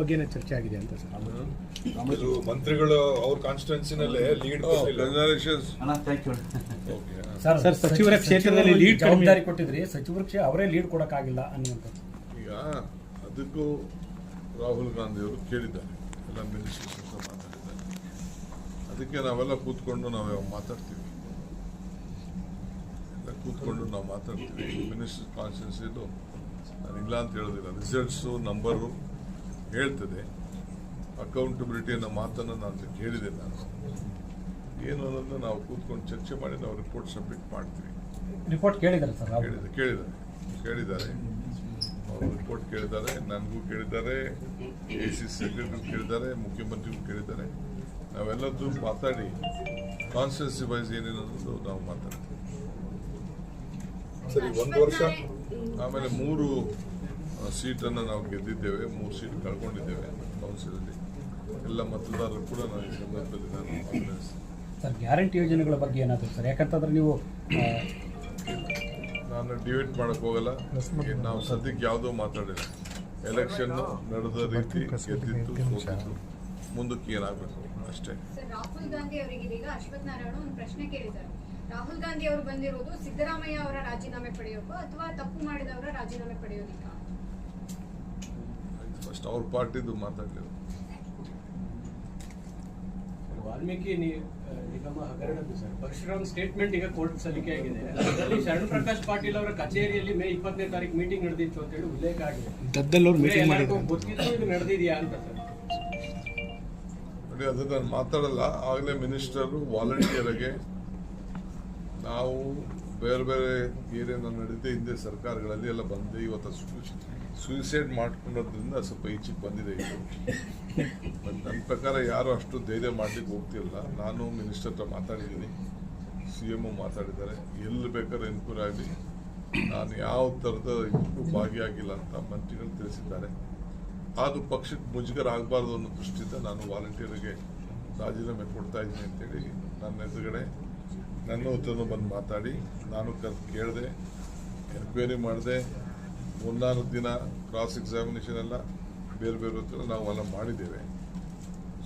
ಬಗ್ಗೆನೇ ಚರ್ಚೆ ಆಗಿದೆ ಅಂತ ಸರ್? ಕೆಲವು ಮಂತ್ರಿಗಳು ಅವ್ರ ಕಾನ್ಸ್ಟಿಟ್ಯೂನ್ಸಿನಲ್ಲೇ ಲೀಡ್ ಯು ಓಕೆ ಸರ್, ಸಚಿವರ ಕ್ಷೇತ್ರದಲ್ಲಿ ಲೀಡ್ ಜವಾಬ್ದಾರಿ ಕೊಟ್ಟಿದ್ರಿ. ಸಚಿವರ ಕ್ಷೇ ಅವರೇ ಲೀಡ್ ಕೊಡಕ್ಕಾಗಿಲ್ಲ ಅನ್ನುವಂಥದ್ದು. ಈಗ ಅದಕ್ಕೂ ರಾಹುಲ್ ಗಾಂಧಿ ಅವರು ಕೇಳಿದ್ದಾರೆ. ಎಲ್ಲ ಮಿನಿಸ್ಟರ್ಸ್ ಅಂತ ಮಾತಾಡಿದ್ದಾರೆ. ಅದಕ್ಕೆ ನಾವೆಲ್ಲ ಕೂತ್ಕೊಂಡು ನಾವು ಮಾತಾಡ್ತೀವಿ? ಎಲ್ಲ ಕೂತ್ಕೊಂಡು ನಾವು ಮಾತಾಡ್ತೀವಿ. ಮಿನಿಸ್ಟರ್ ಕಾನ್ಸ್ಟಿಟ್ಯೂನ್ಸಿದು ನಾನು ಇಲ್ಲ ಅಂತ ಹೇಳೋದಿಲ್ಲ. ರಿಸಲ್ಟ್ಸು ನಂಬರು ಹೇಳ್ತದೆ ಅಕೌಂಟಬಿಲಿಟಿ ಅನ್ನೋ ಮಾತನ್ನು ನಾನು ಕೇಳಿದೆ ನಾನು. ಏನು ಅನ್ನೋದನ್ನ ನಾವು ಕೂತ್ಕೊಂಡು ಚರ್ಚೆ ಮಾಡಿ ನಾವು ರಿಪೋರ್ಟ್ ಸಬ್ಮಿಟ್ ಮಾಡ್ತೀವಿ. ರಿಪೋರ್ಟ್ ಕೇಳಿದ್ದಾರೆ ಸರ್ ಕೇಳಿದೆ ಕೇಳಿದ ಕೇಳಿದ್ದಾರೆ ಕೇಳಿದ್ದಾರೆ. ಅವರು ರಿಪೋರ್ಟ್ ಕೇಳಿದ್ದಾರೆ ನನಗೂ ಕೇಳಿದ್ದಾರೆ ಎ ಸಿ ಸೆಕ್ರೆಟರಿ ಕೇಳಿದ್ದಾರೆ ಮುಖ್ಯಮಂತ್ರಿಗೂ ಕೇಳಿದ್ದಾರೆ. ನಾವೆಲ್ಲದ್ದು ಮಾತಾಡಿ ಕಾನ್ಸ್ಟಿಟ್ಯೂನ್ಸಿ ವೈಸ್ ಏನೇನು ಅನ್ನೋದು ನಾವು ಮಾತಾಡ್ತೀವಿ. ಸರಿ ಒಂದು ವರ್ಷ. ಆಮೇಲೆ ಮೂರು ಸೀಟನ್ನು ನಾವು ಗೆದ್ದಿದ್ದೇವೆ ಮೂರು ಸೀಟ್ ಕಳ್ಕೊಂಡಿದ್ದೇವೆ ಕೌನ್ಸಿಲಲ್ಲಿ. ಎಲ್ಲ ಮತದಾರರು ಕೂಡ ನಾವು ಈ ಸಂದರ್ಭದಲ್ಲಿ ನಾನು ಸರ್ ಗ್ಯಾರಂಟಿ ಯೋಜನೆಗಳ ಬಗ್ಗೆ ಏನಾದರೂ ಸರ್? ಯಾಕಂತಂದ್ರೆ ನೀವು ನಾನು ಡಿಬೇಟ್ ಮಾಡಕ್ಕೆ ಹೋಗಲ್ಲ. ನಾವು ಸದ್ಯಕ್ಕೆ ಯಾವುದೂ ಮಾತಾಡಿಲ್ಲ. ಎಲೆಕ್ಷನ್ ನಡೆದ ರೀತಿ ಗೆದ್ದಿತ್ತು ಸೋತಿತ್ತು ಮುಂದಕ್ಕೆ ಏನಾಗಬೇಕು ಅಷ್ಟೇ. ಸರ್ ರಾಹುಲ್ ಗಾಂಧಿ ಅವರಿಗೆ ಇದೀಗ ಅಶ್ವಥ್ ನಾರಾಯಣ ಒಂದು ಪ್ರಶ್ನೆ ಕೇಳಿದ್ದಾರೆ. ರಾಹುಲ್ ಗಾಂಧಿ ಅವರು ಬಂದಿರೋದು ಸಿದ್ದರಾಮಯ್ಯ ಅವರ ರಾಜೀನಾಮೆ ಪಡೆಯೋಕೋ ಅಥವಾ ತಪ್ಪು ಮಾಡಿದವರ ರಾಜೀನಾಮೆ ಪಡೆಯೋದಿಕ್ಕ? ಫಸ್ಟ್ ಅವ್ರ ಪಾರ್ಟಿದು ಮಾತಾಡಲಿ ವಾಲ್ಮೀಕಿ ನಿಗಮ ಹಗರಣದ್ದು ಸರ್. ಪರಶುರಾಮ್ ಸ್ಟೇಟ್ಮೆಂಟ್ ಈಗ ಕೋರ್ಟ್ ಸಲ್ಲಿಕೆ ಆಗಿದೆ. ಅದರಲ್ಲಿ ಶರಣ್ ಪ್ರಕಾಶ್ ಪಾಟೀಲ್ ಅವರ ಕಚೇರಿಯಲ್ಲಿ ಮೇ ಇಪ್ಪತ್ತನೇ ತಾರೀಕು ಮೀಟಿಂಗ್ ನಡೆದಿತ್ತು ಅಂತ ಹೇಳಿ ಉಲ್ಲೇಖ ಆಗಿದೆ. ಗೊತ್ತಿದ್ದು ಇದು ನಡೆದಿದೆಯಾ ಅಂತ ಸರ್. ನೋಡಿ ಅದು ನಾನು ಮಾತಾಡಲ್ಲ. ಆಗಲೇ ಮಿನಿಸ್ಟರು ವಾಲಂಟಿಯರ್ಗೆ ನಾವು ಬೇರೆ ಬೇರೆ ಏನೇನು ನಡೀತೆ ಹಿಂದೆ ಸರ್ಕಾರಗಳಲ್ಲಿ ಎಲ್ಲ ಬಂದೆ ಇವತ್ತು ಸೂಸೈಡ್ ಮಾಡ್ಕೊಂಡೋದ್ರಿಂದ ಸ್ವಲ್ಪ ಈಚೆಗೆ ಬಂದಿದೆ ಇದು. ಬಟ್ ನನ್ನ ಪ್ರಕಾರ ಯಾರು ಅಷ್ಟು ಧೈರ್ಯ ಮಾಡ್ಲಿಕ್ಕೆ ಹೋಗ್ತಿಲ್ಲ. ನಾನು ಮಿನಿಸ್ಟರ್ ಹತ್ರ ಮಾತಾಡಿದ್ದೀನಿ ಸಿ ಎಂ ಮಾತಾಡಿದ್ದಾರೆ. ಎಲ್ಲಿ ಬೇಕಾದ್ರೆ ಎನ್ಕ್ವೈರಿ ಆಗಲಿ. ನಾನು ಯಾವ ಥರದ ಇದಕ್ಕೂ ಭಾಗಿಯಾಗಿಲ್ಲ ಅಂತ ಮಂತ್ರಿಗಳು ತಿಳಿಸಿದ್ದಾರೆ. ಆದರೂ ಪಕ್ಷಕ್ಕೆ ಮುಜುಗರ ಆಗಬಾರ್ದು ಅನ್ನೋ ದೃಷ್ಟಿಯಿಂದ ನಾನು ವಾಲಂಟಿಯರ್ಗೆ ರಾಜೀನಾಮೆ ಕೊಡ್ತಾ ಇದ್ದೀನಿ ಅಂತೇಳಿ ನನ್ನ ಎದುರುಗಡೆ ನನ್ನ ಹತ್ರನೂ ಬಂದು ಮಾತಾಡಿ. ನಾನು ಕರ್ ಕೇಳಿದೆ ಎನ್ಕ್ವೈರಿ ಮಾಡಿದೆ. ಮೂರ್ನಾಲ್ಕು ದಿನ ಕ್ರಾಸ್ ಎಕ್ಸಾಮಿನೇಷನ್ ಎಲ್ಲ ಬೇರೆ ಬೇರೆ ಹತ್ರ ನಾವು ಎಲ್ಲ ಮಾಡಿದ್ದೇವೆ.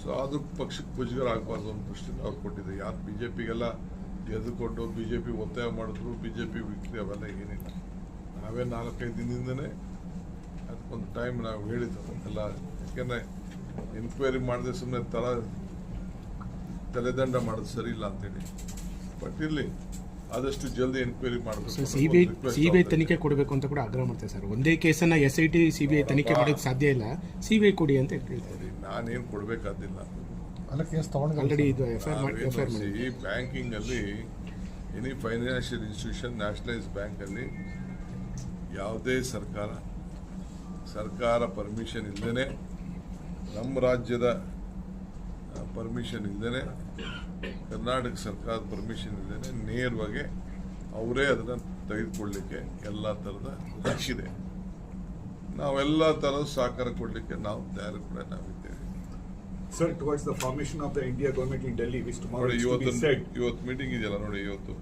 ಸೊ ಅದು ಪಕ್ಷಕ್ಕೆ ಮುಜುಗರ ಆಗಬಾರ್ದು ಅನ್ನೋ ದೃಷ್ಟಿಯಿಂದ ಅವ್ರು ಕೊಟ್ಟಿದ್ದೆ ಯಾರು ಬಿ ಜೆ ಪಿಗೆಲ್ಲ ಎದುರುಕೊಂಡು ಬಿ ಜೆ ಪಿ ಒತ್ತಾಯ ಮಾಡಿದ್ರು ಬಿ ಜೆ ಪಿ ವಿಕ್ರಿ ಅವೆಲ್ಲ ಏನಿಲ್ಲ. ನಾವೇ ನಾಲ್ಕೈದು ದಿನದಿಂದನೇ ಅದಕ್ಕೊಂದು ಟೈಮ್ ನಾವು ಹೇಳಿದ್ದು ಎಲ್ಲ ಯಾಕೆಂದರೆ ಎನ್ಕ್ವೈರಿ ಮಾಡಿದೆ ಸುಮ್ಮನೆ ತಲೆ, ತಲೆದಂಡ ಮಾಡೋದು ಸರಿ ಇಲ್ಲ ಅಂತೇಳಿ. ಬಟ್ ಇಲ್ಲಿ ಆದಷ್ಟು ಜಲ್ದಿ ಎನ್ಕ್ವೈರಿ ಮಾಡಬೇಕು ಸಿಬಿಐ ಸಿಬಿಐ ತನಿಖೆ ಕೊಡಬೇಕು ಅಂತ ಕೂಡ ಆಗ್ರಹ ಮಾಡ್ತಾರೆ ಸರ್. ಒಂದೇ ಕೇಸನ್ನ ಎಸ್ ಐ ಟಿ ಸಿಬಿಐ ತನಿಖೆ ಮಾಡೋಕ್ಕೆ ಸಾಧ್ಯ ಇಲ್ಲ. ಸಿಬಿಐ ಕೊಡಿ ಅಂತ ಹೇಳ್ತಾರೆ. ನಾನೇನು ಕೊಡಬೇಕಾದಿಲ್ಲ ಆಲ್ರೆಡಿ ಇದು F I R F I R ಮಾಡಿ ಈ ಬ್ಯಾಂಕಿಂಗಲ್ಲಿ ಎನಿ ಫೈನಾನ್ಷಿಯಲ್ ಇನ್ಸ್ಟಿಟ್ಯೂಷನ್ ನ್ಯಾಷನಲೈಸ್ ಬ್ಯಾಂಕಲ್ಲಿ ಯಾವುದೇ ಸರ್ಕಾರ ಸರ್ಕಾರ ಪರ್ಮಿಷನ್ ಇಲ್ಲದೇ ನಮ್ಮ ರಾಜ್ಯದ ಪರ್ಮಿಷನ್ ಇಲ್ಲದೇ ಕರ್ನಾಟಕ ಸರ್ಕಾರದ ಪರ್ಮಿಷನ್ ಇದ್ದೇನೆ ನೇರವಾಗಿ ಅವರೇ ಅದನ್ನು ತೆಗೆದುಕೊಳ್ಳಿಕ್ಕೆ ಎಲ್ಲ ಥರದ ಹಕ್ಕಿದೆ ನಾವೆಲ್ಲ ಥರದ ಸಹಕಾರ ಕೊಡಲಿಕ್ಕೆ ನಾವು ತಯಾರು ಕೂಡ ನಾವಿದ್ದೇವೆ. Sir towards the formation of the India government in Delhi wrist ನೋಡಿ ಇವತ್ತು ಇವತ್ತು ಮೀಟಿಂಗ್ ಇದೆಯಲ್ಲ ನೋಡಿ ಇವತ್ತು.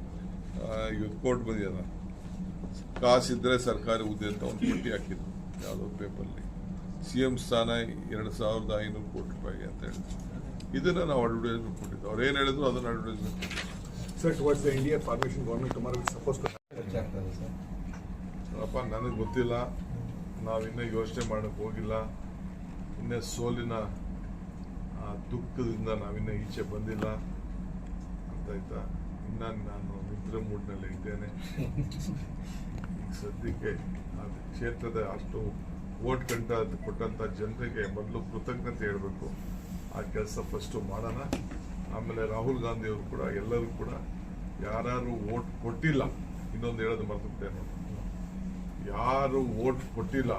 ಇವತ್ತು ಕೋರ್ಟ್ ಬಂದಿದೆ ಕಾಸಿದ್ರೆ ಸರ್ಕಾರಿ ಹುದ್ದೆ ಅಂತ ಒಂದು ಪಟ್ಟಿ ಹಾಕಿದ್ರು ಯಾವುದೋ ಪೇಪರ್ಲಿ ಸಿ ಎಂ ಸ್ಥಾನ ಎರಡು ಸಾವಿರದ ಐನೂರು ಕೋಟಿ ರೂಪಾಯಿಗೆ ಅಂತ ಹೇಳಿ ಇದನ್ನ ನಾವು ಅಡ್ವರ್ಟೈಸ್ಮೆಂಟ್ ಕೊಟ್ಟಿದ್ದು. ಅವ್ರು ಏನು ಹೇಳಿದ್ರು ಅದನ್ನ advertisement tomorrow is supposed to ಅಪ್ಪ ನನಗೆ ಗೊತ್ತಿಲ್ಲ. ನಾವಿನ್ನೂ ಯೋಚನೆ ಮಾಡೋಕೆ ಹೋಗಿಲ್ಲ. ಇನ್ನೇ ಸೋಲಿನ ಆ ದುಃಖದಿಂದ ನಾವಿನ್ನೂ ಈಚೆ ಬಂದಿಲ್ಲ. ಅಂತ ಆಯ್ತಾ ಇನ್ನ ನಾನು ನಿದ್ರೆ ಮೂಡ್ನಲ್ಲಿ ಇದ್ದೇನೆ. ಈಗ ಸದ್ಯಕ್ಕೆ ಅದು ಕ್ಷೇತ್ರದ ಅಷ್ಟು ಓಟ್ ಕಂಡ ಕೊಟ್ಟಂತ ಜನರಿಗೆ ಮೊದಲು ಕೃತಜ್ಞತೆ ಹೇಳಬೇಕು. ಆ ಕೆಲಸ ಫಸ್ಟು ಮಾಡೋಣ. ಆಮೇಲೆ ರಾಹುಲ್ ಗಾಂಧಿ ಅವರು ಕೂಡ, ಎಲ್ಲರೂ ಕೂಡ ಯಾರು ಓಟ್ ಕೊಟ್ಟಿಲ್ಲ. ಇನ್ನೊಂದು ಹೇಳೋದು ಮರ್ತುಬಿಟ್ಟೆ ನೋಡಿ ಯಾರು ಓಟ್ ಕೊಟ್ಟಿಲ್ಲ,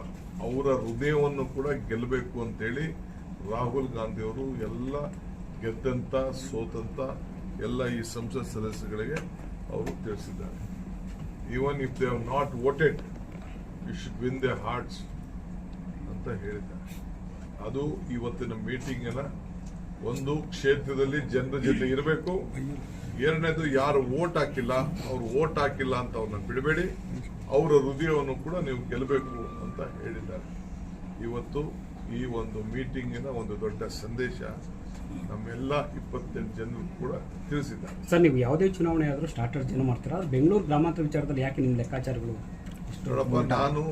ಅವರ ಹೃದಯವನ್ನು ಕೂಡ ಗೆಲ್ಲಬೇಕು ಅಂತೇಳಿ ರಾಹುಲ್ ಗಾಂಧಿಯವರು ಎಲ್ಲ ಗೆದ್ದಂತ, ಸೋತಂತ ಎಲ್ಲ ಈ ಸಂಸತ್ ಸದಸ್ಯಗಳಿಗೆ ಅವರು ತಿಳಿಸಿದ್ದಾರೆ. Even if they have not voted you should win the hearts ಅಂತ ಹೇಳಿದ್ದಾರೆ. ಅದು ಇವತ್ತಿನ ಮೀಟಿಂಗಿನ ಒಂದು ಕ್ಷೇತ್ರದಲ್ಲಿ ಜನರ ಜೊತೆ ಇರಬೇಕು. ಎರಡನೇದು ಯಾರು ಓಟ್ ಹಾಕಿಲ್ಲ ಅವ್ರು ಓಟ್ ಹಾಕಿಲ್ಲ ಅಂತ ಅವ್ರನ್ನ ಬಿಡಬೇಡಿ. ಅವರ ಹೃದಯವನ್ನು ಕೂಡ ನೀವು ಗೆಲ್ಲಬೇಕು ಅಂತ ಹೇಳಿದ್ದಾರೆ. ಇವತ್ತು ಈ ಒಂದು ಮೀಟಿಂಗಿನ ಒಂದು ದೊಡ್ಡ ಸಂದೇಶ ನಮ್ಮೆಲ್ಲ ಇಪ್ಪತ್ತೆಂಟು ಜನರು ಕೂಡ ತಿಳಿಸಿದ್ದಾರೆ. ಸರ್ ನೀವು ಯಾವುದೇ ಚುನಾವಣೆ ಆದರೂ ಸ್ಟಾರ್ಟರ್ ಜನ ಮಾಡ್ತೀರಾ? ಬೆಂಗಳೂರು ಗ್ರಾಮಾಂತರ ವಿಚಾರದಲ್ಲಿ ಯಾಕೆ ನಿಮ್ಮ ಲೆಕ್ಕಾಚಾರಗಳು ನೋಡಪ್ಪ ನಾನು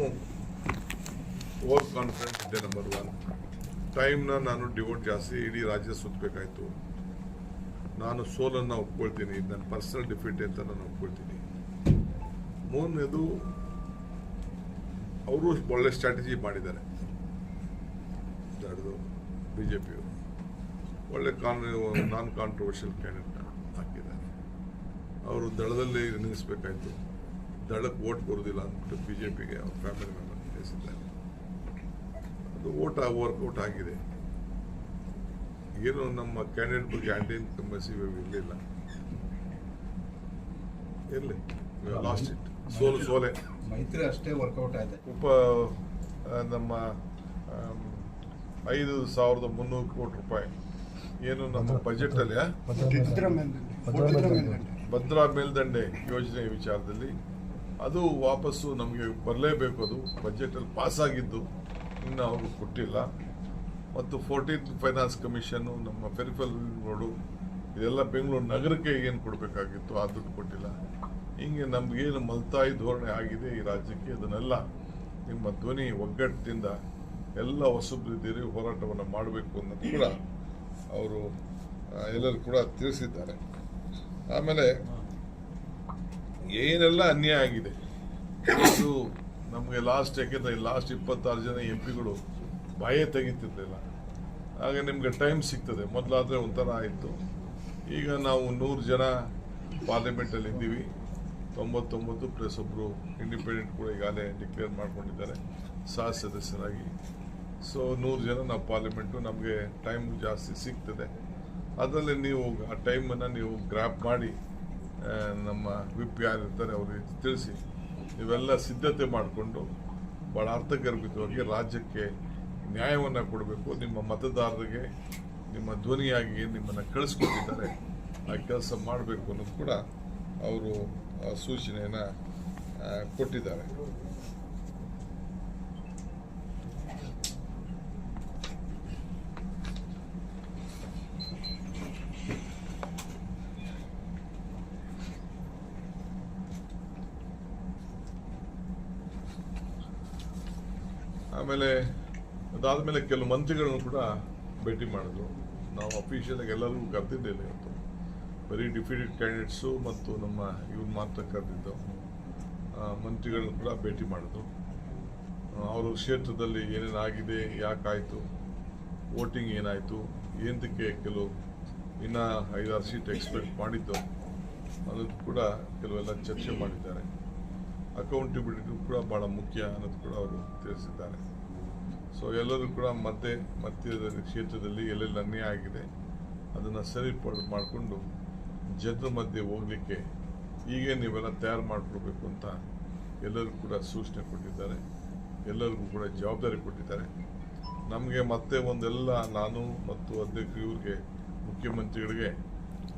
ಓವರ್ ಕಾನ್ಫಿಡೆನ್ಸ್ ಇದೆ ನಂಬರ್ ಒನ್ ಟೈಮ್ನ ನಾನು ಡಿವೋಟ್ ಜಾಸ್ತಿ, ಇಡೀ ರಾಜ್ಯ ಸುತ್ತಬೇಕಾಯ್ತು ನಾನು ಸೋಲನ್ನು ಒಪ್ಕೊಳ್ತೀನಿ, ನನ್ನ ಪರ್ಸನಲ್ ಡಿಫಿಟ್ ಅಂತ ನಾನು ಒಪ್ಕೊಳ್ತೀನಿ. ಮೂರನೇದು, ಅವರು ಒಳ್ಳೆ ಸ್ಟ್ರಾಟಜಿ ಮಾಡಿದ್ದಾರೆ. ಬಿ ಜೆ ಪಿಯವರು ಒಳ್ಳೆ ಕಾನ್ ನಾನ್ ಕಾಂಟ್ರವರ್ಷಿಯಲ್ ಕ್ಯಾಂಡಿಡೇಟ್ ಹಾಕಿದ್ದಾರೆ. ಅವರು ದಳದಲ್ಲಿ ನಿಲ್ಲಿಸಬೇಕಾಯ್ತು. ದಳಕ್ಕೆ ಓಟ್ ಬರೋದಿಲ್ಲ ಅಂದ್ಬಿಟ್ಟು ಬಿ ಜೆ ಪಿಗೆ ಅವ್ರ ಫ್ಯಾಮಿಲಿ ಮೆಂಬರ್ ನಿಲ್ಲಿಸಿದ್ದಾರೆ ಅದು ಓಟ ವರ್ಕೌಟ್ ಆಗಿದೆ. ಏನು ನಮ್ಮ ಕ್ಯಾಂಡಿಡೇಟ್ ಬಗ್ಗೆ ಆಂಟಿ ಇನ್ಕಂಬಸಿ ಇರಲಿಲ್ಲ. ಇರಲಿ. ಲಾಸ್ಟ್ ಇಟ್ ಸೋಲು ಸೋಲೆ. ಮೈತ್ರಿ ಅಷ್ಟೇ ವರ್ಕೌಟ್ ಆಯಿತು. ಉಪ ನಮ್ಮ ಐದು ಸಾವಿರದ ಮುನ್ನೂರು ಕೋಟಿ ರೂಪಾಯಿ. ಏನು ನಮ್ಮ ಬಜೆಟ್ ಅಲ್ಲಿ ಆ? ಭದ್ರಾ ಮೇಲ್ದಂಡೆ. ಯೋಜನೆ ವಿಚಾರದಲ್ಲಿ. ಅದು ವಾಪಸ್ಸು ನಮಗೆ ಬರಲೇಬೇಕು ಅದು. ಬಜೆಟಲ್ಲಿ ಪಾಸ್ ಆಗಿದ್ದು. ಇನ್ನು ಅವರು ಕೊಟ್ಟಿಲ್ಲ. ಮತ್ತು ಫೋರ್ಟೀನ್ತ್ ಫೈನಾನ್ಸ್ ಕಮಿಷನ್ನು ನಮ್ಮ ಫೆರಿಫಲ್ ರೋಡು ಇದೆಲ್ಲ ಬೆಂಗಳೂರು ನಗರಕ್ಕೆ ಏನು ಕೊಡಬೇಕಾಗಿತ್ತು ಆ ದುಡ್ಡು ಕೊಟ್ಟಿಲ್ಲ. ಹಿಂಗೆ ನಮಗೇನು ಮಲ್ತಾಯಿ ಧೋರಣೆ ಆಗಿದೆ ಈ ರಾಜ್ಯಕ್ಕೆ, ಅದನ್ನೆಲ್ಲ ನಿಮ್ಮ ಧ್ವನಿ ಒಗ್ಗಟ್ಟಿನಿಂದ ಎಲ್ಲ ಹೊಸಬ್ರಿದ್ದೀರಿ, ಹೋರಾಟವನ್ನು ಮಾಡಬೇಕು ಅನ್ನೋದು ಕೂಡ ಅವರು ಎಲ್ಲರೂ ಕೂಡ ತಿಳಿಸಿದ್ದಾರೆ. ಆಮೇಲೆ, ಏನೆಲ್ಲ ಅನ್ಯಾಯ ಆಗಿದೆ? ಇದು ನಮಗೆ ಲಾಸ್ಟ್ ಯಾಕೆಂದರೆ ಲಾಸ್ಟ್ ಇಪ್ಪತ್ತಾರು ಜನ ಎಂ ಪಿಗಳು ಬಾಯೇ ತೆಗಿತಿರ್ಲಿಲ್ಲ. ಆಗ ನಿಮಗೆ ಟೈಮ್ ಸಿಗ್ತದೆ. ಮೊದಲಾದರೆ ಒಂಥರ ಆಯಿತು. ಈಗ ನಾವು ನೂರು ಜನ ಪಾರ್ಲಿಮೆಂಟಲ್ಲಿ ಇದ್ದೀವಿ. ತೊಂಬತ್ತೊಂಬತ್ತು ಪ್ಲಸ್ ಒಬ್ಬರು ಇಂಡಿಪೆಂಡೆಂಟ್ ಕೂಡ ಈಗಾಗಲೇ ಡಿಕ್ಲೇರ್ ಮಾಡ್ಕೊಂಡಿದ್ದಾರೆ, ಸಹ ಸದಸ್ಯರಾಗಿ. ಸೊ ನೂರು ಜನ ನಾವು ಪಾರ್ಲಿಮೆಂಟು ನಮಗೆ ಟೈಮ್ ಜಾಸ್ತಿ ಸಿಗ್ತದೆ. ಅದರಲ್ಲಿ ನೀವು ಆ ಟೈಮನ್ನು ನೀವು ಗ್ರ್ಯಾಪ್ ಮಾಡಿ ನಮ್ಮ ವಿಪ್ ಯಾರಿರ್ತಾರೆ ಅವರಿಗೆ ತಿಳಿಸಿ. ಇವೆಲ್ಲ ಸಿದ್ಧತೆ ಮಾಡಿಕೊಂಡು ಭಾಳ ಅರ್ಥಗರ್ಭಿತವಾಗಿ ರಾಜ್ಯಕ್ಕೆ ನ್ಯಾಯವನ್ನು ಕೊಡಬೇಕು. ನಿಮ್ಮ ಮತದಾರರಿಗೆ, ನಿಮ್ಮ ಧ್ವನಿಯಾಗಿ ನಿಮ್ಮನ್ನು ಕಳಿಸ್ಕೊಟ್ಟಿದ್ದಾರೆ. ಆ ಕೆಲಸ ಮಾಡಬೇಕು ಅನ್ನೋದು ಕೂಡ ಅವರು ಸೂಚನೆಯನ್ನು ಕೊಟ್ಟಿದ್ದಾರೆ. ಆಮೇಲೆ ಅದಾದ ಮೇಲೆ ಕೆಲವು ಮಂತ್ರಿಗಳನ್ನು ಕೂಡ ಭೇಟಿ ಮಾಡಿದ್ರು. ನಾವು ಅಫಿಷಿಯಲ್ ಆಗಿ ಎಲ್ಲರಿಗೂ ಕರೆದಿದ್ದೇನೆ ಇವತ್ತು. ಬರೀ ಡಿಫಿಟೆಡ್ ಕ್ಯಾಂಡಿಡೇಟ್ಸು ಮತ್ತು ನಮ್ಮ ಇವ್ರು ಮಾತ್ರ ಕರೆದಿದ್ದು. ಮಂತ್ರಿಗಳನ್ನು ಕೂಡ ಭೇಟಿ ಮಾಡಿದ್ರು. ಅವರು ಕ್ಷೇತ್ರದಲ್ಲಿ ಏನೇನು ಆಗಿದೆ, ಯಾಕಾಯಿತು, ವೋಟಿಂಗ್ ಏನಾಯಿತು ಏನಕ್ಕೆ ಕೆಲವು ಇನ್ನೂ ಐದಾರು ಸೀಟ್ ಎಕ್ಸ್ಪೆಕ್ಟ್ ಮಾಡಿದ್ದು ಅನ್ನೋದು ಕೂಡ ಕೆಲವೆಲ್ಲ ಚರ್ಚೆ ಮಾಡಿದ್ದಾರೆ. ಅಕೌಂಟಬಿಲಿಟಿ ಕೂಡ ಭಾಳ ಮುಖ್ಯ ಅನ್ನೋದು ಕೂಡ ಅವರು ತಿಳಿಸಿದ್ದಾರೆ. ಸೊ ಎಲ್ಲರೂ ಕೂಡ ಮತ್ತೆ ಮಧ್ಯದ ಕ್ಷೇತ್ರದಲ್ಲಿ ಎಲ್ಲೆಲ್ಲಿ ಅನ್ಯಾಯ ಆಗಿದೆ, ಅದನ್ನು ಸರಿಪಡ, ಮಾಡಿಕೊಂಡು ಜನರ ಮಧ್ಯೆ ಹೋಗಲಿಕ್ಕೆ ಹೀಗೆ ನೀವೆಲ್ಲ ತಯಾರು ಮಾಡಿಕೊಡ್ಬೇಕು ಅಂತ ಎಲ್ಲರಿಗೂ ಕೂಡ ಸೂಚನೆ ಕೊಟ್ಟಿದ್ದಾರೆ. ಎಲ್ಲರಿಗೂ ಕೂಡ ಜವಾಬ್ದಾರಿ ಕೊಟ್ಟಿದ್ದಾರೆ. ನಮಗೆ ಮತ್ತೆ ಒಂದೆಲ್ಲ ನಾನು ಮತ್ತು ಅಧ್ಯಕ್ಷ ಇವ್ರಿಗೆ, ಮುಖ್ಯಮಂತ್ರಿಗಳಿಗೆ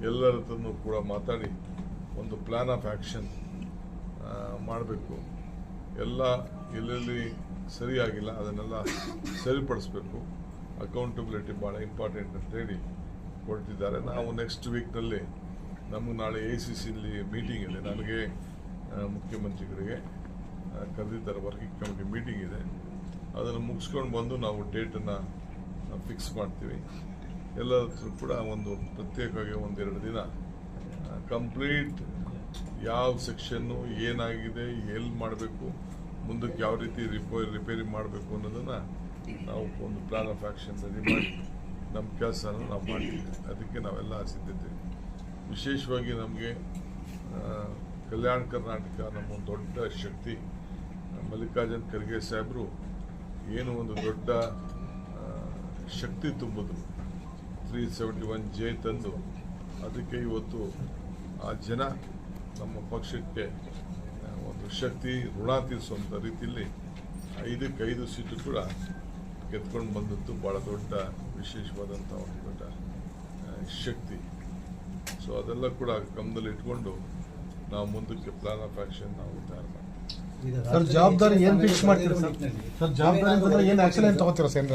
ಎಲ್ಲರ ಹತ್ರನೂ ಕೂಡ ಮಾತಾಡಿ ಒಂದು ಪ್ಲ್ಯಾನ್ ಆಫ್ ಆ್ಯಕ್ಷನ್ ಮಾಡಬೇಕು. ಎಲ್ಲ ಎಲ್ಲೆಲ್ಲಿ ಸರಿಯಾಗಿಲ್ಲ, ಅದನ್ನೆಲ್ಲ ಸರಿಪಡಿಸ್ಬೇಕು. ಅಕೌಂಟಬಿಲಿಟಿ ಭಾಳ ಇಂಪಾರ್ಟೆಂಟ್ ಅಂತ ಹೇಳಿ ಕೊಡ್ತಿದ್ದಾರೆ. ನಾವು ನೆಕ್ಸ್ಟ್ ವೀಕ್ನಲ್ಲಿ ನಮಗೆ ನಾಳೆ ಎ ಸಿ ಮೀಟಿಂಗ್ ಇದೆ. ನನಗೆ ಮುಖ್ಯಮಂತ್ರಿಗಳಿಗೆ ಕರೆದಿದ್ದಾರೆ. ವರ್ಕಿಂಗ್ ಕಮಿಟಿ ಮೀಟಿಂಗ್ ಇದೆ. ಅದನ್ನು ಮುಗಿಸ್ಕೊಂಡು ಬಂದು ನಾವು ಡೇಟನ್ನು ಫಿಕ್ಸ್ ಮಾಡ್ತೀವಿ. ಹತ್ರ ಕೂಡ ಒಂದು ಪ್ರತ್ಯೇಕವಾಗಿ ಒಂದೆರಡು ದಿನ ಕಂಪ್ಲೀಟ್ ಯಾವ ಸೆಕ್ಷನ್ನು ಏನಾಗಿದೆ ಎಲ್ಲಿ ಮಾಡಬೇಕು, ಮುಂದಕ್ಕೆ ಯಾವ ರೀತಿ ರಿಪೇರಿ ರಿಪೇರಿ ಮಾಡಬೇಕು ಅನ್ನೋದನ್ನು ನಾವು ಒಂದು ಪ್ಲಾನ್ ಆಫ್ ಆ್ಯಕ್ಷನ್ ರೆಡಿ ಮಾಡಿ ನಮ್ಮ ಕೆಲಸನ ನಾವು ಮಾಡ್ತೀವಿ. ಅದಕ್ಕೆ ನಾವೆಲ್ಲ ಸಿದ್ಧತೆ ವಿಶೇಷವಾಗಿ ನಮಗೆ ಕಲ್ಯಾಣ ಕರ್ನಾಟಕ ನಮ್ಮ ಒಂದು ದೊಡ್ಡ ಶಕ್ತಿ, ಮಲ್ಲಿಕಾರ್ಜುನ್ ಖರ್ಗೆ ಸಾಹೇಬರು ಏನು ಒಂದು ದೊಡ್ಡ ಶಕ್ತಿ ತುಂಬಿದ್ರು. ತ್ರೀ ಸೆವೆಂಟಿ ಒನ್ ಜೆ ತಂದು, ಅದಕ್ಕೆ ಇವತ್ತು ಆ ಜನ ನಮ್ಮ ಪಕ್ಷಕ್ಕೆ ಒಂದು ಶಕ್ತಿ ಋಣ ತೀರಿಸುವಂಥ ರೀತಿಯಲ್ಲಿ ಐದಕ್ಕೆ ಐದು ಸೀಟು ಕೂಡ ಗೆದ್ಕೊಂಡು ಬಂದದ್ದು ಭಾಳ ದೊಡ್ಡ ವಿಶೇಷವಾದಂಥ ಒಂದು ದೊಡ್ಡ ಶಕ್ತಿ. ಸೊ ಅದೆಲ್ಲ ಕೂಡ ಗಮನದಲ್ಲಿ ಇಟ್ಕೊಂಡು ನಾವು ಮುಂದಕ್ಕೆ ಪ್ಲಾನ್ ಆಫ್ ಆ್ಯಕ್ಷನ್ ನಾವು ತಯಾರು ಮಾಡ್ತೀವಿ. ಸರ್, ಜವಾಬ್ದಾರಿ ಏನು ಫಿಕ್ಸ್ ಮಾಡ್ತೀರಾ ಸರ್? ಜವಾಬ್ದಾರಿ ಏನು ಆ್ಯಕ್ಷನ್ ಏನ್ ತಗೋತೀರಾ ಸರ್?